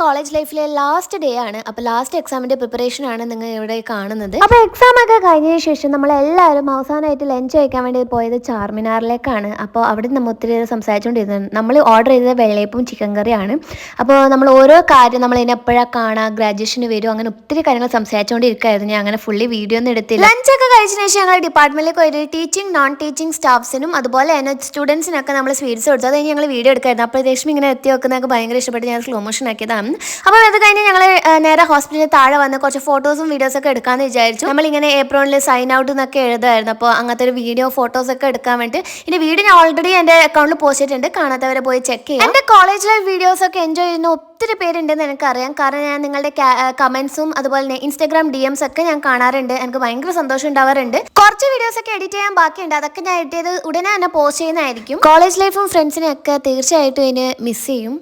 College ലൈഫിലെ last day ആണ്. അപ്പോൾ ലാസ്റ്റ് എക്സാമിന്റെ പ്രിപ്പറേഷൻ ആണ് നിങ്ങൾ ഇവിടെ കാണുന്നത്. അപ്പോൾ എക്സാം ഒക്കെ കഴിഞ്ഞതിന് ശേഷം നമ്മൾ എല്ലാവരും അവസാനമായിട്ട് ലഞ്ച് കഴിക്കാൻ വേണ്ടി പോയത് ചാർമിനാറിലേക്കാണ്. അപ്പോൾ അവിടെ നമ്മൾ ഒത്തിരി നേരം സംസാരിച്ചുകൊണ്ടിരുന്നത് നമ്മൾ ഓർഡർ ചെയ്തത് വെള്ളയപ്പും ചിക്കൻ കറിയാണ്. അപ്പോൾ നമ്മൾ ഓരോ കാര്യം നമ്മൾ ഇതിനെ എപ്പോഴാണ് കാണുക ഗ്രാജുവേഷന് വരും അങ്ങനെ ഒത്തിരി കാര്യങ്ങൾ സംസാരിച്ചുകൊണ്ടിരിക്കുകയായിരുന്നു. ഞാൻ അങ്ങനെ ഫുള്ളി വീഡിയോ ഒന്നും എടുത്തില്ല. ലഞ്ച് ഒക്കെ കഴിച്ചതിന് ശേഷം ഞങ്ങൾ ഡിപ്പാർട്ട്മെന്റിലേക്ക് ഒരു ടീച്ചിങ് നോൺ ടീച്ചിങ് സ്റ്റാഫ്സിനും അതുപോലെ തന്നെ സ്റ്റുഡൻസിനൊക്കെ നമ്മൾ സ്വീറ്റ്സ് കൊടുത്തു. അത് കഴിഞ്ഞ് ഞങ്ങൾ വീഡിയോ എടുക്കായിരുന്നു അപ്പോൾ രശ്മി ഇങ്ങനെ എത്തി വെക്കുന്നതൊക്കെ ഭയങ്കര ഇഷ്ടപ്പെട്ട് ഞാൻ സ്ലോ മോഷൻ ആക്കിയതാണ്. അപ്പോൾ അത് കഴിഞ്ഞ് ഞങ്ങൾ നേരെ ഹോസ്പിറ്റലിൽ താഴെ വന്ന് കുറച്ച് ഫോട്ടോസും വീഡിയോസൊക്കെ എടുക്കാമെന്ന് വിചാരിച്ചു. നമ്മളിങ്ങനെ ഏപ്രിലിൽ സൈൻ ഔട്ട് എന്നൊക്കെ എഴുതായിരുന്നു. അപ്പോൾ അങ്ങനത്തെ ഒരു വീഡിയോ ഫോട്ടോസൊക്കെ എടുക്കാൻ വേണ്ടി ഇനി വീഡിയോ ഞാൻ ഓൾറെഡി എന്റെ അക്കൗണ്ടിൽ പോസ്റ്റ് ചെയ്തിട്ടുണ്ട്. കാണാത്തവരെ പോയി ചെക്ക് ചെയ്യാം. എന്റെ കോളേജ് ലൈഫ് വീഡിയോസൊക്കെ എൻജോയ് ചെയ്യുന്ന ഒത്തിരി പേരുണ്ടെന്ന് എനിക്കറിയാം. കാരണം ഞാൻ നിങ്ങളുടെ കമൻസും അതുപോലെ തന്നെ ഇൻസ്റ്റാഗ്രാം ഡി എംസ് ഒക്കെ ഞാൻ കാണാറുണ്ട്. എനിക്ക് ഭയങ്കര സന്തോഷം ഉണ്ടാവാറുണ്ട്. കുറച്ച് വീഡിയോസ് ഒക്കെ എഡിറ്റ് ചെയ്യാൻ ബാക്കിയുണ്ട്. അതൊക്കെ ഞാൻ എഡിറ്റ് ചെയ്ത് ഉടനെ തന്നെ പോസ്റ്റ് ചെയ്യുന്നതായിരിക്കും. കോളേജ് ലൈഫും ഫ്രണ്ട്സിനെയൊക്കെ തീർച്ചയായിട്ടും ഇതിന് മിസ് ചെയ്യും.